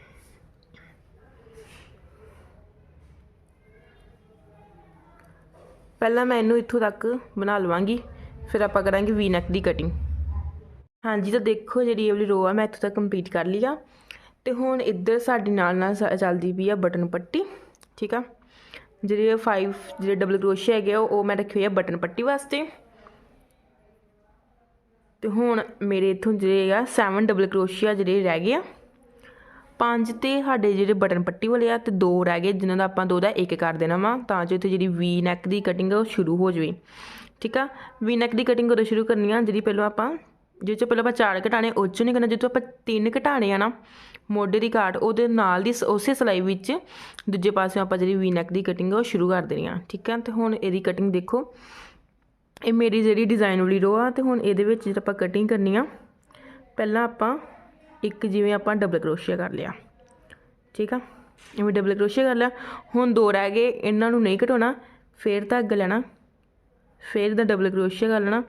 ਪਹਿਲਾਂ ਮੈਂ ਇਹਨੂੰ ਇੱਥੋਂ ਤੱਕ ਬਣਾ ਲਵਾਂਗੀ, ਫਿਰ ਆਪਾਂ ਕਰਾਂਗੇ ਵੀ ਨੈਕ ਦੀ ਕਟਿੰਗ ਹਾਂਜੀ, ਤਾਂ ਦੇਖੋ ਜਿਹੜੀ ਇਹ ਵਾਲੀ ਰੋ ਆ, ਮੈਂ ਇੱਥੋਂ ਤੱਕ ਕੰਪਲੀਟ ਕਰ ਲਈ ਆ। ਤੇ ਹੁਣ ਇੱਧਰ ਸਾਡੇ ਨਾਲ ਨਾਲ ਸ- ਚੱਲਦੀ ਪਈ ਆ ਬਟਨ ਪੱਟੀ, ਠੀਕ ਆ? ਜਿਹੜੇ 5 ਜਿਹੜੇ ਡਬਲ ਕਰੋਸ਼ੀਆ ਹੈਗੇ ਆ, ਉਹ ਮੈਂ ਰੱਖੇ ਹੋਏ ਆ ਬਟਨ ਪੱਟੀ ਵਾਸਤੇ। ਤੇ ਹੁਣ ਮੇਰੇ ਇਥੋਂ ਜਿਹੜੇ ਆ 7 ਡਬਲ ਕਰੋਸ਼ੀਆ ਜਿਹੜੇ ਰਹਿ ਗਏ ਆ। ਪੰਜ ਤੇ ਸਾਡੇ ਜਿਹੜੇ ਬਟਨ ਪੱਟੀ ਵਾਲੇ ਆ ਤੇ ਦੋ ਰਹਿ ਗਏ ਜਿਨ੍ਹਾਂ ਦਾ ਆਪਾਂ ਦੋ ਦਾ ਇੱਕ ਕਰ ਦੇਣਾ ਵਾ ਤਾਂ ਜੋ ਇੱਥੇ ਜਿਹੜੀ ਵੀ ਨੈਕ ਦੀ ਕਟਿੰਗ ਆ ਉਹ ਸ਼ੁਰੂ ਹੋ ਜਾਵੇ। ਠੀਕ ਆ? ਵੀ ਨੈਕ ਦੀ ਕਟਿੰਗ ਉਦੋਂ ਸ਼ੁਰੂ ਕਰਨੀ ਆ ਜਿਹੜੀ ਪਹਿਲਾਂ ਆਪਾਂ ਜਿਹ ਚੋਂ ਪਹਿਲਾਂ ਆਪਾਂ ਚਾਰ ਘਟਾਣੇ ਉਹ ਚੋਂ ਨਹੀਂ ਕਰਨਾ ਜਿੱਥੋਂ ਆਪਾਂ ਤਿੰਨ ਘਟਾਣੇ ਆ ਨਾ ਮੋਢੇ ਦੀ ਘਾਟ, ਉਹਦੇ ਨਾਲ ਦੀ ਸ- ਉਸੇ ਸਿਲਾਈ ਵਿੱਚ ਦੂਜੇ ਪਾਸੇ ਆਪਾਂ ਜਿਹੜੀ ਵੀ ਨੈਕ ਦੀ ਕਟਿੰਗ ਆ, ਉਹ ਸ਼ੁਰੂ ਕਰ ਦੇਣੀ ਆ, ਠੀਕ ਆ? ਤੇ ਹੁਣ ਇਹਦੀ ਕਟਿੰਗ ਦੇਖੋ। ਇਹ ਮੇਰੀ ਜਿਹੜੀ ਡਿਜ਼ਾਈਨ ਵਾਲੀ ਰੋ ਆ, ਤੇ ਹੁਣ ਇਹਦੇ ਵਿੱਚ ਜਿਹੜਾ ਆਪਾਂ ਕਟਿੰਗ ਕਰਨੀ ਆ, ਪਹਿਲਾਂ ਆਪਾਂ ਇੱਕ ਜਿਵੇਂ ਆਪਾਂ ਡਬਲ ਕਰੋਸ਼ੀਆ ਕਰ ਲਿਆ, ਠੀਕ ਆ? ਇਵੇਂ ਡਬਲ ਕਰੋਸ਼ੀਆ ਕਰ ਲਿਆ। ਹੁਣ ਦੋ ਰਹਿ ਗਏ, ਇਹਨਾਂ ਨੂੰ ਨਹੀਂ ਘਟਾਉਣਾ, ਫੇਰ ਧਾਗਾ ਲੈਣਾ, ਫੇਰ ਇਹਦਾ ਡਬਲ ਕਰੋਸ਼ੀਆ ਕਰ ਲੈਣਾ,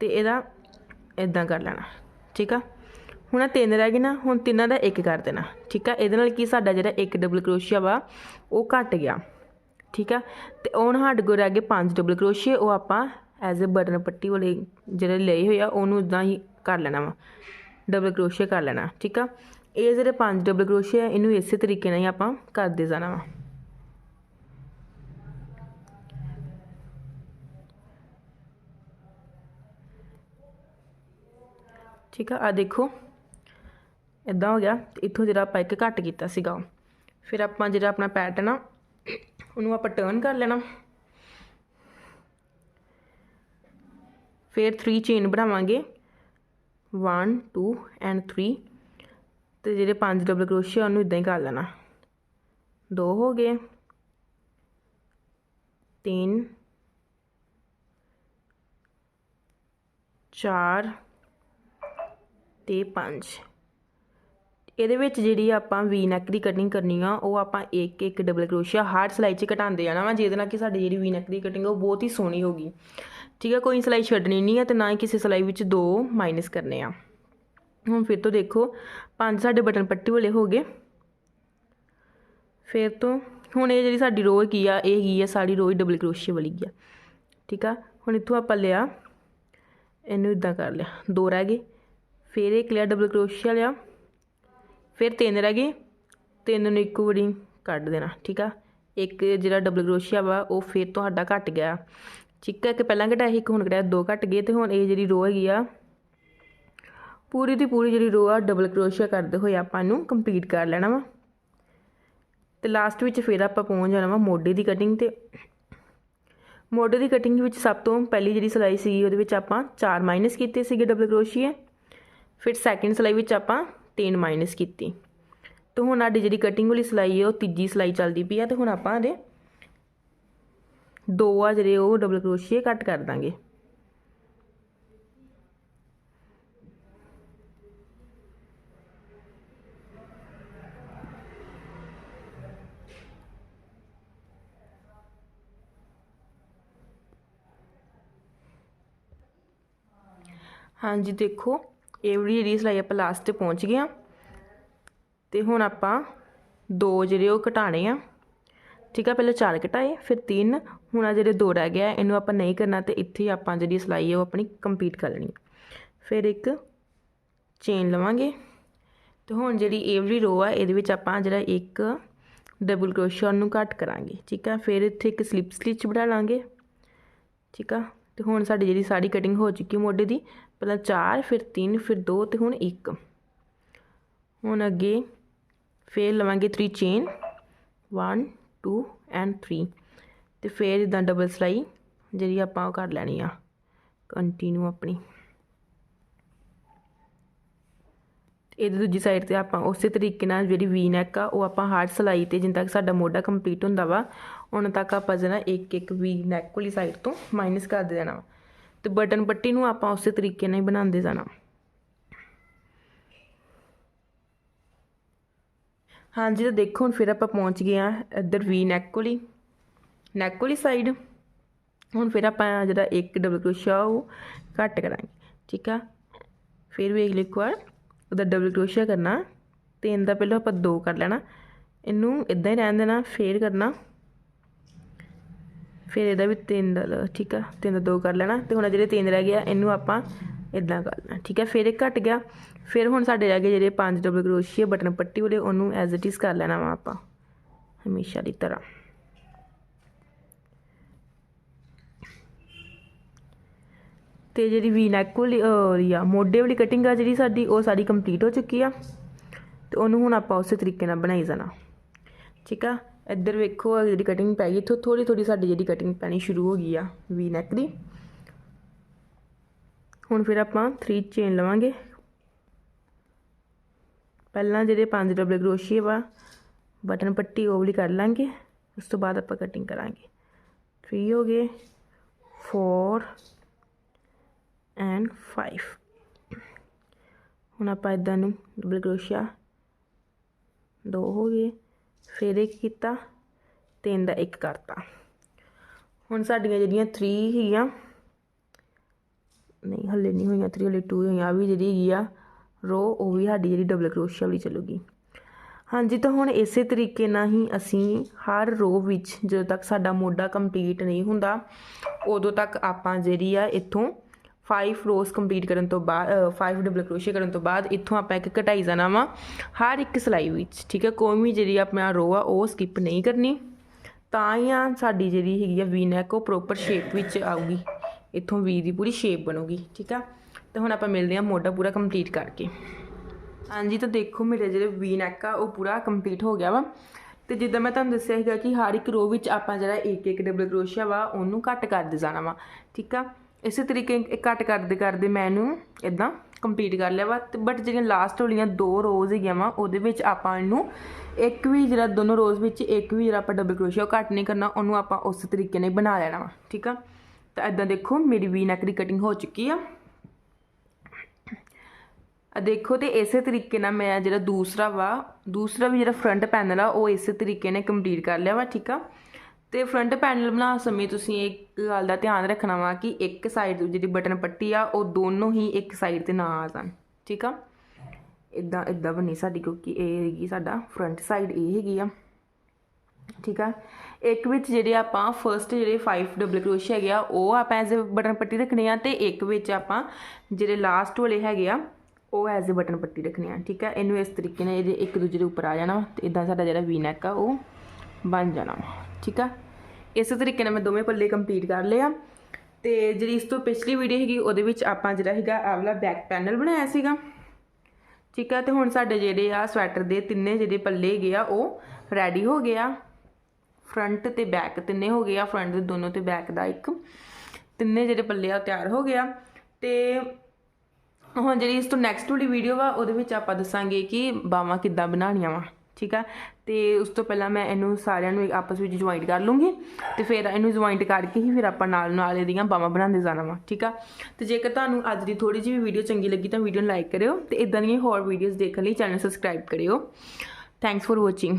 ਤੇ ਇਹਦਾ ਇਦਾਂ ਕਰ ਲੈਣਾ, ਠੀਕ ਆ? ਹੁਣ ਆ ਤਿੰਨ ਰਹਿ ਗਏ ਨਾ, ਹੁਣ ਤਿੰਨਾਂ ਦਾ ਇੱਕ ਕਰ ਦੇਣਾ, ਠੀਕ ਆ? ਇਹਦੇ ਨਾਲ ਕੀ ਸਾਡਾ ਜਿਹੜਾ ਇੱਕ ਡਬਲ ਕਰੋਸ਼ੀਆ ਵਾ, ਉਹ ਘਟ ਗਿਆ, ਠੀਕ ਆ? ਤੇ ਹੁਣ ਸਾਡੇ ਕੋਲ ਰਹਿ ਗਏ ਪੰਜ ਡਬਲ ਕਰੋਸ਼ੀਏ ਉਹ ਆਪਾਂ ਐਜ਼ ਅ ਬਟਨ ਪੱਟੀ ਵਾਲੇ ਜਿਹੜੇ ਲਏ ਹੋਏ ਆ, ਉਹਨੂੰ ਇਦਾਂ ਹੀ ਕਰ ਲੈਣਾ ਵਾ ਡਬਲ ਕਰੋਸ਼ੀਆ ਕਰ ਲੈਣਾ, ਠੀਕ ਆ? ਇਹ ਜਿਹੜੇ ਪੰਜ ਡਬਲ ਕਰੋਸ਼ੀਆ ਇਹਨੂੰ ਇਸੇ ਤਰੀਕੇ ਨਾਲ ਹੀ ਆਪਾਂ ਕਰਦੇ ਜਾਣਾ ਵਾ। ਠੀਕ ਆ? ਆ ਦੇਖੋ ਇਦਾਂ ਹੋ ਗਿਆ ਤੇ ਇੱਥੋਂ ਜਿਹੜਾ ਆਪਾਂ ਇੱਕ ਘੱਟ ਕੀਤਾ ਸੀਗਾ, ਫਿਰ ਆਪਾਂ ਜਿਹੜਾ ਆਪਣਾ ਪੈਟਰਨ ਆ ਉਹਨੂੰ ਆਪਾਂ ਟਰਨ ਕਰ ਲੈਣਾ। ਫਿਰ 3 ਚੇਨ ਬਣਾਵਾਂਗੇ। 1 2 ਐਂਡ 3 ਤੇ ਜਿਹੜੇ ਪੰਜ ਡਬਲ ਕਰੋਸ਼ੀਆ ਉਹਨੂੰ ਇਦਾਂ ਹੀ ਕਰ ਲੈਣਾ। ਦੋ ਹੋ ਗਏ। ਤਿੰਨ, ਚਾਰ ਤੇ ਪੰਜ। ਇਹਦੇ ਵਿੱਚ ਜਿਹੜੀ ਆਪਾਂ ਵੀ ਨੈਕ ਦੀ ਕਟਿੰਗ ਕਰਨੀ ਆ, ਉਹ ਆਪਾਂ ਇੱਕ ਇੱਕ ਡਬਲ ਕਰੋਸ਼ੀਆ ਹਾਰਡ ਸਲਾਈ 'ਚ ਘਟਾਉਂਦੇ ਜਾਣਾ ਵਾ, ਜਿਹਦੇ ਨਾਲ ਕਿ ਸਾਡੀ ਜਿਹੜੀ ਵੀ ਨੈਕ ਦੀ ਕਟਿੰਗ ਉਹ ਬਹੁਤ ਹੀ ਸੋਹਣੀ ਹੋਗੀ ਠੀਕ ਹੈ ਕੋਈ ਸਲਾਈ ਛੱਡਣੀ ਨਹੀਂ ਹੈ ਤੇ ਨਾ ਹੀ ਕਿਸੇ ਸਲਾਈ ਵਿੱਚ ਦੋ ਮਾਈਨਸ ਕਰਨੇ ਆ। ਹੁਣ ਫਿਰ ਤੋਂ ਦੇਖੋ, ਪੰਜ ਸਾਡੇ ਬਟਨ ਪੱਟੀ ਵਾਲੇ ਹੋ ਗਏ। ਫਿਰ ਤੋਂ ਹੁਣ ਇਹ ਜਿਹੜੀ ਸਾਡੀ ਰੋ ਕੀ ਆ, ਇਹ ਕੀ ਆ ਸਾਡੀ ਰੋ ਡਬਲ ਕਰੋਸ਼ੀਆ ਵਾਲੀ ਆ। ਠੀਕ ਆ, ਹੁਣ ਇੱਥੋਂ ਆਪਾਂ ਲਿਆ, ਇਹਨੂੰ ਇਦਾਂ ਕਰ ਲਿਆ, ਦੋ ਰਹਿ ਗਏ। ਫਿਰ ਇੱਕ ਲਿਆ ਡਬਲ ਕਰੋਸ਼ੀਆ ਲਿਆ ਫਿਰ ਤਿੰਨ ਰਹਿ ਗਏ। ਤਿੰਨ ਨੂੰ ਇੱਕੋ ਵਾਰੀ ਕੱਢ ਦੇਣਾ, ਠੀਕ ਆ? ਇੱਕ ਜਿਹੜਾ ਡਬਲ ਕਰੋਸ਼ੀਆ ਵਾ, ਉਹ ਫਿਰ ਤੁਹਾਡਾ ਘਟ ਗਿਆ। ਠੀਕ ਹੈ ਕਿ ਪਹਿਲਾਂ ਘਟਾਇਆ ਸੀ, ਇੱਕ ਹੁਣ ਘਟਾਇਆ, ਦੋ ਘਟ ਗਏ ਤੇ ਹੁਣ ਇਹ ਜਿਹੜੀ ਰੋ ਹੈਗੀ ਆ, ਪੂਰੀ ਦੀ ਪੂਰੀ ਜਿਹੜੀ ਰੋ ਆ ਡਬਲ ਕਰੋਸ਼ੀਆ ਕਰਦੇ ਹੋਏ ਆਪਾਂ ਨੂੰ ਕੰਪਲੀਟ ਕਰ ਲੈਣਾ ਵਾ। ਤੇ ਲਾਸਟ ਵਿੱਚ ਫਿਰ ਆਪਾਂ ਪਹੁੰਚ ਜਾਣਾ ਵਾ ਮੋਢੇ ਦੀ ਕਟਿੰਗ ਤੇ। ਮੋਢੇ ਦੀ ਕਟਿੰਗ ਵਿੱਚ ਸਭ ਤੋਂ ਪਹਿਲੀ ਜਿਹੜੀ ਸਲਾਈ ਸੀਗੀ, ਉਹਦੇ ਵਿੱਚ ਆਪਾਂ 4 ਮਾਈਨਸ ਕੀਤੇ ਸੀਗੇ ਡਬਲ ਕਰੋਸ਼ੀਏ ਫਿਰ ਸੈਕਿੰਡ ਸਲਾਈ ਵਿੱਚ ਆਪਾਂ 3 ਮਾਈਨਸ ਕੀਤੀ ਤੇ ਹੁਣ ਸਾਡੀ ਜਿਹੜੀ ਕਟਿੰਗ ਵਾਲੀ ਸਿਲਾਈ ਹੈ ਉਹ ਤੀਜੀ ਸਿਲਾਈ ਚੱਲਦੀ ਪਈ ਆ ਤੇ ਹੁਣ ਆਪਾਂ ਇਹਦੇ ਦੋ ਆ ਜਿਹੜੇ ਉਹ ਡਬਲ ਕਰੋਸ਼ੀਏ ਕੱਟ ਕਰ ਦਾਂਗੇ ਹਾਂਜੀ ਦੇਖੋ ਇਹ ਵਾਲੀ ਜਿਹੜੀ ਸਿਲਾਈ ਆਪਾਂ ਲਾਸਟ ਤੇ ਪਹੁੰਚ ਗਏ ਆ ਤੇ ਹੁਣ ਆਪਾਂ ਦੋ ਜਿਹੜੇ ਉਹ ਘਟਾਣੇ ਆ। ਠੀਕ ਆ, ਪਹਿਲਾਂ ਚਾਰ ਘਟਾਏ, ਫਿਰ ਤਿੰਨ। ਹੁਣ ਆ ਜਿਹੜੇ ਦੋ ਰਹਿ ਗਿਆ, ਇਹਨੂੰ ਆਪਾਂ ਨਹੀਂ ਕਰਨਾ ਤੇ ਇੱਥੇ ਆਪਾਂ ਜਿਹੜੀ ਸਿਲਾਈ ਹੈ ਉਹ ਆਪਣੀ ਕੰਪਲੀਟ ਕਰ ਲੈਣੀ ਫਿਰ ਇੱਕ ਚੇਨ ਲਵਾਂਗੇ। ਤੇ ਹੁਣ ਜਿਹੜੀ ਏਵਰੀ ਰੋ ਆ, ਇਹਦੇ ਵਿੱਚ ਆਪਾਂ ਜਿਹੜਾ ਇੱਕ ਡਬਲ ਕਰੋਸ਼ੀਆ ਨੂੰ ਕੱਟ ਕਰਾਂਗੇ। ਠੀਕ ਆ, ਫਿਰ ਇੱਥੇ ਇੱਕ ਸਲਿਪ ਸਟਿਚ ਬਣਾ ਲਾਂਗੇ। ਠੀਕ ਆ ਤੇ ਹੁਣ ਸਾਡੀ ਜਿਹੜੀ ਸਾਰੀ ਕਟਿੰਗ ਹੋ ਚੁੱਕੀ ਮੋਢੇ ਦੀ, ਪਹਿਲਾਂ 4 ਫਿਰ 3 ਫਿਰ 2 ਤੇ ਹੁਣ 1 ਹੁਣ ਅੱਗੇ ਫਿਰ ਲਵਾਂਗੇ 3 ਚੇਨ 1 2 ਐਂਡ 3 ਤੇ ਫਿਰ ਇਦਾਂ ਡਬਲ ਸਲਾਈ ਜਿਹੜੀ ਆਪਾਂ ਉਹ ਕਰ ਲੈਣੀ ਆ ਕੰਟੀਨਿਊ ਆਪਣੀ। ਇਹਦੀ ਦੂਜੀ ਸਾਈਡ ਤੇ ਆਪਾਂ ਉਸੇ ਤਰੀਕੇ ਨਾਲ ਜਿਹੜੀ ਵੀ ਨੈਕ ਆ, ਉਹ ਆਪਾਂ ਹਾਰਡ ਸਲਾਈ ਤੇ ਜਿੰਨ ਤੱਕ ਸਾਡਾ ਮੋਢਾ ਕੰਪਲੀਟ ਹੁੰਦਾ ਵਾ ਹੁਣ ਤੱਕ ਆਪਾਂ ਜਿਹੜਾ ਇੱਕ ਇੱਕ ਵੀ ਨੈਕ ਵਾਲੀ ਸਾਈਡ ਤੋਂ ਮਾਈਨਸ ਕਰਦੇ ਜਾਣਾ ਵਾ। ਤੇ ਬਟਨ ਪੱਟੀ ਨੂੰ ਆਪਾਂ ਉਸੇ ਤਰੀਕੇ ਨਾਲ ਹੀ ਬਣਾਉਂਦੇ ਜਾਣਾ। ਹਾਂਜੀ, ਤਾਂ ਦੇਖੋ ਹੁਣ ਫਿਰ ਆਪਾਂ ਪਹੁੰਚ ਗਏ ਆ ਇੱਧਰ ਵੀ ਨੈਕ ਵਾਲੀ। ਨੈਕ ਵਾਲੀ ਸਾਈਡ ਹੁਣ ਫਿਰ ਆਪਾਂ ਜਿਹੜਾ ਇੱਕ ਡਬਲ ਕਰੋਸ਼ੀਆ ਉਹ ਘੱਟ ਕਰਾਂਗੇ, ਠੀਕ ਆ? ਫਿਰ ਵੇਖ ਲਿਓ ਇੱਕ ਵਾਰ, ਉਹਦਾ ਡਬਲ ਕਰੋਸ਼ੀਆ ਕਰਨਾ। ਤਿੰਨ ਦਾ ਪਹਿਲਾਂ ਆਪਾਂ ਦੋ ਕਰ ਲੈਣਾ। ਇਹਨੂੰ ਇਦਾਂ ਹੀ ਰਹਿਣ ਦੇਣਾ, ਫੇਰ ਕਰਨਾ। ਫਿਰ ਇਹਦਾ ਵੀ ਤਿੰਨ ਦਾ ਠੀਕ ਆ, ਤਿੰਨ ਦਾ ਦੋ ਕਰ ਲੈਣਾ, ਤੇ ਹੁਣ ਜਿਹੜੇ ਤਿੰਨ ਰਹਿ ਗਿਆ ਇਹਨੂੰ ਆਪਾਂ ਇਦਾਂ ਕਰ ਲੈਣਾ, ਠੀਕ ਹੈ ਫਿਰ ਇਹ ਘਟ ਗਿਆ, ਫਿਰ ਹੁਣ ਸਾਡੇ ਰਹਿ ਗਏ ਜਿਹੜੇ ਪੰਜ ਡਬਲ ਕਰੋਸ਼ੀਏ, ਬਟਨ ਪੱਟੀ ਵਾਲੇ, ਉਹਨੂੰ ਐਜ਼ ਇਟ ਇਜ਼ ਕਰ ਲੈਣਾ ਵਾ ਆਪਾਂ, ਹਮੇਸ਼ਾ ਦੀ ਤਰ੍ਹਾਂ। ਤੇ ਜਿਹੜੀ ਵੀ ਨੈਕ ਵਾਲੀ ਆ, ਮੋਢੇ ਵਾਲੀ ਕਟਿੰਗ ਆ ਜਿਹੜੀ ਸਾਡੀ, ਉਹ ਸਾਰੀ ਕੰਪਲੀਟ ਹੋ ਚੁੱਕੀ ਆ, ਤੇ ਉਹਨੂੰ ਹੁਣ ਆਪਾਂ ਉਸੇ ਤਰੀਕੇ ਨਾਲ ਬਣਾਈ ਜਾਣਾ, ਠੀਕ ਆ ਇੱਧਰ ਵੇਖੋ ਜਿਹੜੀ ਕਟਿੰਗ ਪੈ ਗਈ, ਇੱਥੋਂ ਥੋੜੀ ਥੋੜੀ ਸਾਡੀ ਜਿਹੜੀ ਕਟਿੰਗ ਪੈਣੀ ਸ਼ੁਰੂ ਹੋ ਗਈ ਆ, ਵੀ ਨੈਕ ਦੀ। ਹੁਣ ਫਿਰ ਆਪਾਂ 3 ਚੇਨ ਲਵਾਂਗੇ। ਪਹਿਲਾਂ ਜਿਹੜੇ ਪੰਜ ਡਬਲ ਕਰੋਸ਼ੀਏ ਵਾ, ਬਟਨ ਪੱਟੀ ਉਹ ਵਾਲੀ ਕਰ ਲਾਂਗੇ, ਉਸ ਤੋਂ ਬਾਅਦ ਆਪਾਂ ਕਟਿੰਗ ਕਰਾਂਗੇ। 3 ਹੋ ਗਏ 4 ਐਂਡ 5 ਹੁਣ ਆਪਾਂ ਇਦਾਂ ਨੂੰ ਡਬਲ ਕਰੋਸ਼ੀਆ ਦੋ ਹੋ ਗਏ ਫਿਰ ਇੱਕ ਕੀਤਾ? ਤਿੰਨ ਦਾ ਇੱਕ ਕਰਤਾ। ਹੁਣ ਸਾਡੀਆਂ ਜਿਹੜੀਆਂ 3 ਹੈਗੀਆਂ ਨਹੀਂ, ਹੱਲੇ ਨਹੀਂ ਹੋਈਆਂ 3 ਹੱਲੇ 2 ਹੋਈਆਂ ਵੀ ਜਿਹੜੀ ਹੈਗੀ ਆ, ਰੋ, ਉਹ ਵੀ ਸਾਡੀ ਜਿਹੜੀ ਡਬਲ ਕਰੋਸ਼ੀਆ ਵਾਲੀ ਚੱਲੂਗੀ। ਹਾਂਜੀ, ਤਾਂ ਹੁਣ ਇਸੇ ਤਰੀਕੇ ਨਾਲ ਹੀ ਅਸੀਂ ਹਰ ਰੋ ਵਿੱਚ ਜਦੋਂ ਤੱਕ ਸਾਡਾ ਮੋਢਾ ਕੰਪਲੀਟ ਨਹੀਂ ਹੁੰਦਾ, ਉਦੋਂ ਤੱਕ ਆਪਾਂ ਜਿਹੜੀ ਆ ਇੱਥੋਂ 5 ਰੋਜ਼ ਕੰਪਲੀਟ ਕਰਨ ਤੋਂ ਬਾਅਦ 5 ਡਬਲ ਕਰੋਸ਼ੀਆ ਕਰਨ ਤੋਂ ਬਾਅਦ ਇੱਥੋਂ ਆਪਾਂ ਇੱਕ ਘਟਾਈ ਜਾਣਾ ਵਾ। ਹਰ ਇੱਕ ਸਲਾਈ ਵਿੱਚ, ਠੀਕ ਹੈ? ਕੋਈ ਵੀ ਜਿਹੜੀ ਆਪਣਾ ਰੋ ਆ, ਉਹ ਸਕਿਪ ਨਹੀਂ ਕਰਨੀ। ਤਾਂ ਹੀ ਆ ਸਾਡੀ ਜਿਹੜੀ ਹੈਗੀ ਆ ਵੀ ਨੈਕ ਉਹ ਪ੍ਰੋਪਰ ਸ਼ੇਪ ਵਿੱਚ ਆਊਗੀ। ਇੱਥੋਂ ਵੀ ਦੀ ਪੂਰੀ ਸ਼ੇਪ ਬਣੂਗੀ, ਠੀਕ ਆ? ਤੇ ਹੁਣ ਆਪਾਂ ਮਿਲਦੇ ਆ ਮੋਢਾ ਪੂਰਾ ਕੰਪਲੀਟ ਕਰਕੇ। ਹਾਂਜੀ, ਤਾਂ ਦੇਖੋ ਮੇਰੇ ਜਿਹੜੇ ਵੀ ਨੈਕ ਆ, ਉਹ ਪੂਰਾ ਕੰਪਲੀਟ ਹੋ ਗਿਆ ਵਾ। ਤੇ ਜਿੱਦਾਂ ਮੈਂ ਤੁਹਾਨੂੰ ਦੱਸਿਆ ਸੀਗਾ ਕਿ ਹਰ ਇੱਕ ਰੋ ਵਿੱਚ ਆਪਾਂ ਜਿਹੜਾ ਇੱਕ ਇੱਕ ਡਬਲ ਕਰੋਸ਼ੀਆ ਵਾ, ਉਹਨੂੰ ਕੱਟ ਕਰਦੇ ਜਾਣਾ ਵਾ, ਠੀਕ ਆ? ਇਸੇ ਤਰੀਕੇ ਕੱਟ ਕਰਦੇ ਕਰਦੇ ਮੈਂ ਇਹਨੂੰ ਇੱਦਾਂ ਕੰਪਲੀਟ ਕਰ ਲਿਆ ਵਾ ਤੇ ਬਟ ਜਿਹੜੀਆਂ ਲਾਸਟ ਵਾਲੀਆਂ ਦੋ ਰੋਜ਼ ਹੈਗੀਆਂ ਵਾ, ਉਹਦੇ ਵਿੱਚ ਆਪਾਂ ਇਹਨੂੰ ਇੱਕ ਵੀ ਜਿਹੜਾ ਦੋਨੋਂ ਰੋਜ਼ ਵਿੱਚ ਇੱਕ ਵੀ ਜਿਹੜਾ ਆਪਾਂ ਡਬਲ ਕਰੋਸ਼ੀਆ ਕੱਟ ਨਹੀਂ ਕਰਨਾ, ਉਹਨੂੰ ਆਪਾਂ ਉਸ ਤਰੀਕੇ ਨਾਲ ਬਣਾ ਲੈਣਾ ਵਾ, ਠੀਕ ਆ? ਤਾਂ ਇਦਾਂ ਦੇਖੋ, ਮੇਰੀ ਵੀ ਨੈਕ ਦੀ ਕਟਿੰਗ ਹੋ ਚੁੱਕੀ ਆ। ਆ ਦੇਖੋ ਤੇ ਇਸੇ ਤਰੀਕੇ ਨਾਲ ਮੈਂ ਜਿਹੜਾ ਦੂਸਰਾ ਵਾ, ਦੂਸਰਾ ਵੀ ਜਿਹੜਾ ਫਰੰਟ ਪੈਨਲ ਆ, ਉਹ ਇਸੇ ਤਰੀਕੇ ਨਾਲ ਕੰਪਲੀਟ ਕਰ ਲਿਆ ਵਾ, ਠੀਕ ਆ? ਤੇ ਫਰੰਟ ਪੈਨਲ ਬਣਾ ਸਮੇਂ ਤੁਸੀਂ ਇੱਕ ਗੱਲ ਦਾ ਧਿਆਨ ਰੱਖਣਾ ਵਾ ਕਿ ਇੱਕ ਸਾਈਡ ਜਿਹੜੀ ਬਟਨ ਪੱਟੀ ਆ, ਉਹ ਦੋਨੋਂ ਹੀ ਇੱਕ ਸਾਈਡ ਤੇ ਨਾ ਆ ਜਾਣ, ਠੀਕ ਆ? ਇਦਾਂ ਇਦਾਂ ਬਣੀ ਸਾਡੀ ਕਿਉਂਕਿ ਇਹ ਹੈਗੀ ਸਾਡਾ ਫਰੰਟ ਸਾਈਡ ਇਹ ਹੈਗੀ ਆ, ਠੀਕ ਆ? ਇੱਕ ਵਿੱਚ ਜਿਹੜੇ ਆਪਾਂ ਫਰਸਟ ਜਿਹੜੇ 5 ਡਬਲ ਕਰੋਸ਼ੇ ਹੈਗੇ ਆ, ਉਹ ਆਪਾਂ ਐਜ਼ ਬਟਨ ਪੱਟੀ ਰੱਖਣੇ ਆ ਤੇ ਇੱਕ ਵਿੱਚ ਆਪਾਂ ਜਿਹੜੇ ਲਾਸਟ ਵਾਲੇ ਹੈਗੇ ਆ, ਉਹ ਐਜ਼ ਬਟਨ ਪੱਟੀ ਰੱਖਣੇ ਆ, ਠੀਕ ਆ? ਇਹਨੂੰ ਇਸ ਤਰੀਕੇ ਨਾਲ ਇਹਦੇ ਇੱਕ ਦੂਜੇ ਦੇ ਉੱਪਰ ਆ ਜਾਣਾ ਤੇ ਇਦਾਂ ਸਾਡਾ ਜਿਹੜਾ ਵੀ ਨੈਕ ਆ, ਉਹ ਬਣ ਜਾਣਾ ਠੀਕ ਆ? ਇਸੇ ਤਰੀਕੇ ਨਾਲ ਮੈਂ ਦੋਵੇਂ ਪੱਲੇ ਕੰਪਲੀਟ ਕਰ ਲਿਆ ਤੇ ਜਿਹੜੀ ਇਸ ਤੋਂ ਪਿਛਲੀ ਵੀਡੀਓ ਹੈਗੀ ਉਹਦੇ ਵਿੱਚ ਆਪਾਂ ਜਿਹੜਾ ਹੈਗਾ ਆਹ ਬੈਕ ਪੈਨਲ ਬਣਾਇਆ ਸੀਗਾ। ਠੀਕ ਆ, ਤੇ ਹੁਣ ਸਾਡੇ ਜਿਹੜੇ ਆ ਸਵੈਟਰ ਦੇ ਤਿੰਨੇ ਜਿਹੜੇ ਪੱਲੇ ਹੈਗੇ ਆ, ਉਹ ਰੈਡੀ ਹੋ ਗਏ ਆ। ਫਰੰਟ ਤੇ ਬੈਕ ਤਿੰਨੇ ਹੋ ਗਏ ਆ ਫਰੰਟ ਦੇ ਦੋਨੋਂ ਤੇ ਬੈਕ ਦਾ ਇੱਕ। ਤਿੰਨੇ ਜਿਹੜੇ ਪੱਲੇ ਆ ਤਿਆਰ ਹੋ ਗਿਆ ਤੇ ਹੁਣ ਜਿਹੜੀ ਇਸ ਤੋਂ ਨੈਕਸਟ ਵਾਲੀ ਵੀਡੀਓ ਵਾ, ਉਹਦੇ ਵਿੱਚ ਆਪਾਂ ਦੱਸਾਂਗੇ ਕਿ ਬਾਵਾਂ ਕਿੱਦਾਂ ਬਣਾਉਣੀਆਂ ਵਾ। ਠੀਕ ਆ? ਤੇ ਉਸ ਤੋਂ ਪਹਿਲਾਂ ਮੈਂ ਇਹਨੂੰ ਸਾਰਿਆਂ ਨੂੰ ਆਪਸ ਵਿੱਚ ਜੁਆਇੰਟ ਕਰ ਲੂੰਗੀ ਤੇ ਫਿਰ ਇਹਨੂੰ ਜੁਆਇੰਟ ਕਰਕੇ ਹੀ ਫਿਰ ਆਪਾਂ ਨਾਲ ਨਾਲ ਇਹਦੀਆਂ ਬਾਹਾਂ ਬਣਾਉਂਦੇ ਜਾਣਾ ਵਾ, ਠੀਕ ਆ? ਤੇ ਜੇਕਰ ਤੁਹਾਨੂੰ ਅੱਜ ਦੀ ਥੋੜੀ ਜਿਹੀ ਵੀਡੀਓ ਚੰਗੀ ਲੱਗੀ ਤਾਂ ਵੀਡੀਓ ਨੂੰ ਲਾਈਕ ਕਰਿਓ ਤੇ ਇਦਾਂ ਦੀਆਂ ਹੋਰ ਵੀਡੀਓਜ਼ ਦੇਖਣ ਲਈ ਚੈਨਲ ਸਬਸਕ੍ਰਾਈਬ ਕਰਿਓ। Thanks for watching